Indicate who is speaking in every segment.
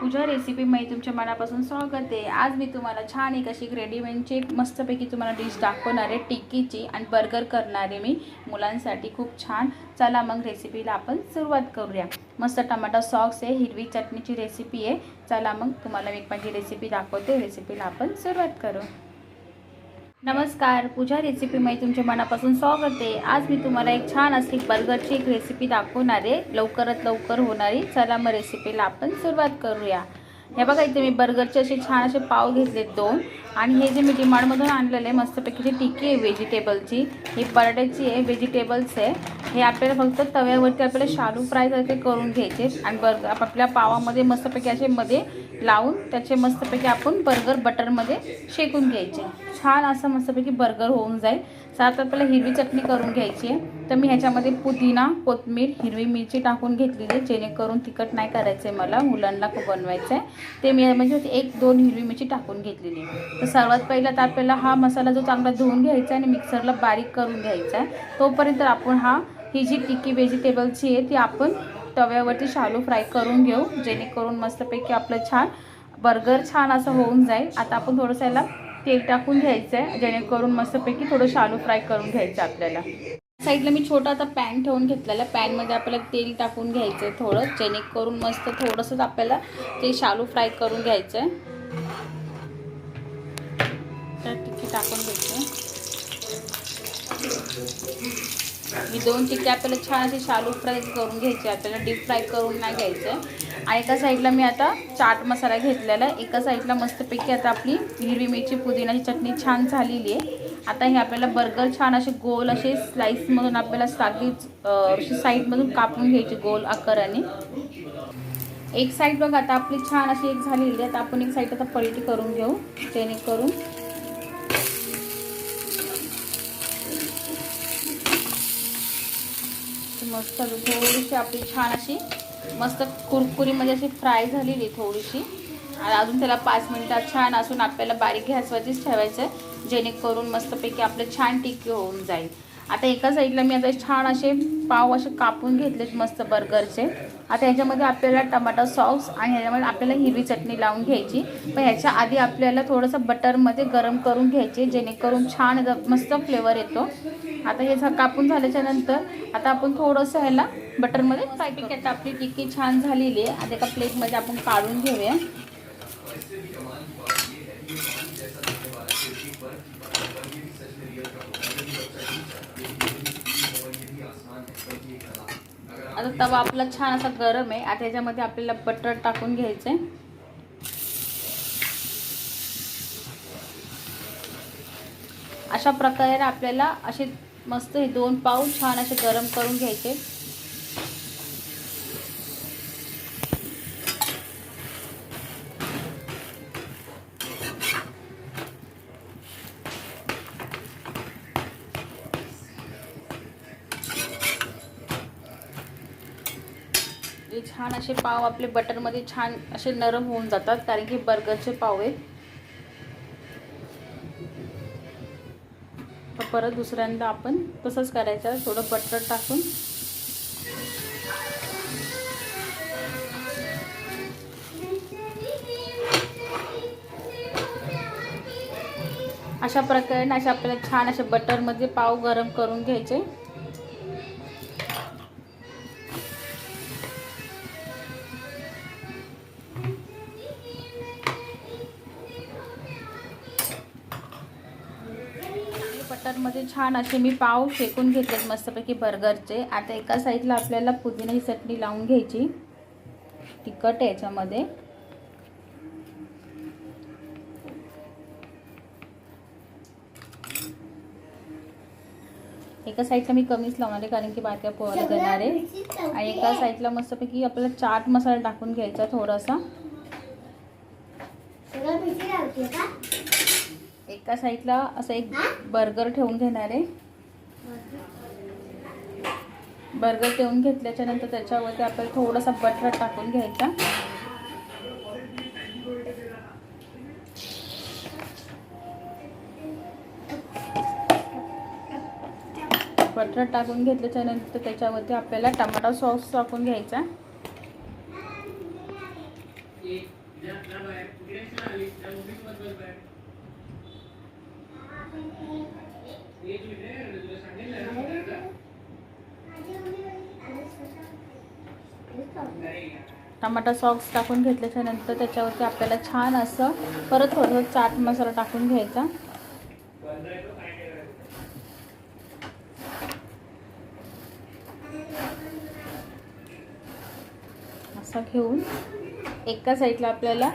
Speaker 1: तुमच्या मनापासून स्वागत आहे. आज मी तुम्हाला छान एक अशी रेडीमेडची मस्तपैकी तुम्हाला डिश दाखवणार आहे. टिक्कीची आणि बर्गर करणारे मी मुलांसाठी. खूप छान. चला मग रेसिपीला आपण सुरुवात करूया. मस्त टमाटा सॉस आहे हिरवी चटणीची रेसिपी आहे. चला मग तुम्हाला मी एक माझी रेसिपी दाखवते. रेसिपीला आपण सुरुवात करू. नमस्कार पूजा रेसिपीमध्ये तुमच्या मनापासून स्वागत आहे. आज मी तुम्हाला एक छान अशी बर्गरची एक रेसिपी दाखवणार आहे. लवकरात लवकर होणारी. चला मग रेसिपीला आपण सुरुवात करूया. हे बघा इथे मी बर्गरचे असे छान असे पाव घेतलेत दोन. आणि हे जे मी डिमांडमधून आणलेलं आहे मस्तपैकी जी टिक्की आहे व्हेजिटेबलची ही बटाट्याची आहे व्हेजिटेबल्स आहे. हे आपल्याला फक्त तव्यावरती आपल्याला शालू फ्राय ते करून घ्यायचे आणि बर्गर आपल्या पावामध्ये मस्तपैकी असे मध्ये लावून त्याचे मस्तपैकी आपण बर्गर बटरमध्ये शेकून घ्यायचे. छान असं मस्तपैकी बर्गर होऊन जाईल. सात आपल्याला हिरवी चटणी करून घ्यायची आहे. तर मी ह्याच्यामध्ये पुदिना कोथमीर हिरवी मिरची टाकून घेतलेली आहे. जेणेकरून तिखट नाही करायचं आहे मला मुलांना खूप बनवायचं आहे ते मी म्हणजे एक दोन हिरवी मिरची टाकून घेतलेली आहे. तर सर्वात पहिला तर आपल्याला हा मसाला जो चांगला धुवून घ्यायचा आहे आणि मिक्सरला बारीक करून घ्यायचा आहे तोपर्यंत आपण हा ही जी टिक्की व्हेजिटेबलची आहे ती आपण तव्यावरती शालू फ्राय करून घेऊ. जेणेकरून मस्तपैकी आपलं छान बर्गर छान असं होऊन जाईल. आता आपण थोडंसं याला तेल टाकून घ्यायचं आहे जेणेकरून मस्तपैकी थोडं शालू फ्राय करून घ्यायचं आपल्याला. साईडला मी छोटा आता पॅन ठेवून घेतलेला पॅनमध्ये आपल्याला तेल टाकून घ्यायचं आहे थोडं जेणेकरून मस्त थोडंसंच आपल्याला ते शालू फ्राय करून घ्यायचं आहे तर टिक्की टाकून घ्यायचं मी दोन टिक्के आपल्याला छान असे शालू फ्राय करून घ्यायचे आपल्याला डीप फ्राय करून नाही घ्यायचं एका साईडला मी आता चाट मसाला घेतलेला आहे. एका साईडला मस्तपैकी आता आपली हिरवी मिरची पुदिनाची चटणी छान झालेली आहे. आता हे आपल्याला बर्गर छान असे गोल असे स्लाईसमधून आपल्याला साधी अशी साईडमधून कापून घ्यायचे गोल आकाराने. एक साईड बघ आता आपली छान अशी एक झालेली आहे. आता आपण एक साईड आता पलटी करून घेऊ जेणेकरून मस्त थोडीशी आपली छान अशी मस्त कुरकुरीमध्ये म्हणजे अशी फ्राय झालेली थोडीशी. आणि अजून त्याला पाच मिनटात छान असून आपल्याला बारीक घ्यासवरतीच ठेवायचं. आहे जेणेकरून मस्तपैकी आपलं छान टिक्की होऊन जाईल. आता एका साईडला मी आता छान असे पाव असे कापून घेतलेत मस्त बर्गरचे. आता ह्याच्यामध्ये आपल्याला टमाटा सॉस आणि ह्याच्यामध्ये आपल्याला हिरवी चटणी लावून घ्यायची. पण ह्याच्या आधी आपल्याला थोडंसं बटरमध्ये गरम करून घ्यायचे जेणेकरून छान मस्त फ्लेवर येतो. आता हे कापून झाल्याच्यानंतर आता आपण थोडंसं ह्याला बटरमध्ये फ्राय पिक आता आपली टिक्की छान झालेली आहे. आता एका प्लेटमध्ये आपण काढून घेऊया. आता तवा आपला छान असा गरम आहे. आता त्याच्यामध्ये आपल्याला बटर टाकून घ्यायचं आहे अशा प्रकारे आपल्याला असे मस्त हे दोन पाव छान असे गरम करून घ्यायचे. छान असे पाव आपले बटरमध्ये छान असे नरम होऊन जातात कारण की बर्गरचे पाव आहेत. तर परत दुसऱ्यांदा आपण तसंच करायचं थोडं बटर टाकून. अशा प्रकारे अशा आपल्याला छान असे बटरमध्ये पाव गरम करून घ्यायचे. बटरमध्ये छान असे मी पाव शेकून घेतलेत मस्तपैकी बर्गरचे. आता एका साईडला आपल्याला पुदिनाची चटणी लावून घ्यायची. तिखट आहे याच्यामध्ये. एका साईडला मी कमीच लावणार आहे कारण की बारक्या पोहायला देणार आहे. आणि एका साईडला मस्तपैकी आपल्याला चाट मसाला टाकून घ्यायचा थोडासा. एका साईडला असं एक बर्गर ठेवून घेणार आहे. बर्गर ठेवून घेतल्याच्या नंतर त्याच्यावरती आपल्याला थोडासा बटर टाकून घ्यायचा. बटर टाकून घेतल्याच्या नंतर त्याच्यावरती आपल्याला टमाटा सॉस टाकून घ्यायचा. टमाटा सॉक्स टाकून घेतल्याच्या नंतर त्याच्यावरती आपल्याला छान असं परत थोडंसं चाट मसाला टाकून घ्यायचा. असा घेऊन एका साईडला आपल्याला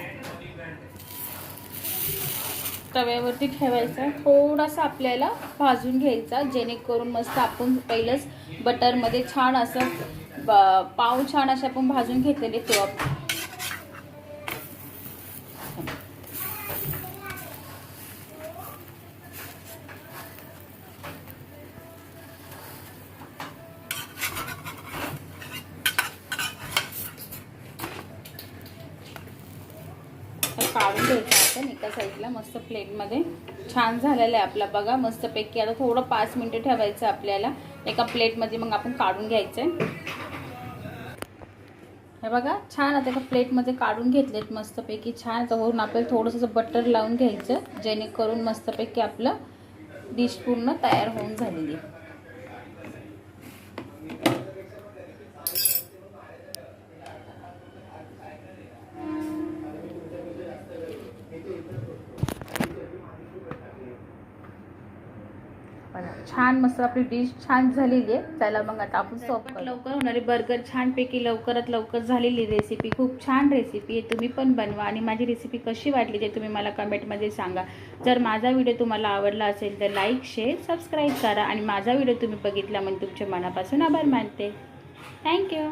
Speaker 1: तव्यावरती ठेवायचा. थोडासा आपल्याला भाजून घ्यायचा जेणेकरून मस्त आपण पहिलंच बटरमध्ये छान असं ब- पाव छान असे आपण भाजून घेतलेले तेव्हा काढून घ्यायचं आपण एका साईडला मस्त प्लेटमध्ये. छान झालेलं आहे आपला. बघा मस्तपैकी आता थोडं पाच मिनटं ठेवायचं आपल्याला. एका प्लेटमध्ये मग आपण काढून घ्यायचं आहे. हे बघा छान आता एका प्लेटमध्ये काढून घेतलेत मस्तपैकी छान. आता वरून आपल्याला थोडंसं बटर लावून घ्यायचं जेणेकरून मस्तपैकी आपलं डिश पूर्ण तयार होऊन झालेली आहे. छान मस्त आपली डिश छान झालेली आहे. चला मग आता आपण सोबत लवकर होणारी बर्गर छानपैकी लवकरात लवकर झालेली रेसिपी खूप छान रेसिपी आहे. तुम्ही पण बनवा आणि माझी रेसिपी कशी वाटली ते तुम्ही मला कमेंटमध्ये सांगा. जर माझा व्हिडिओ तुम्हाला आवडला असेल तर लाईक शेअर सबस्क्राईब करा आणि माझा व्हिडिओ तुम्ही बघितला म्हणजे तुमच्या मनापासून आभार मानते. थँक्यू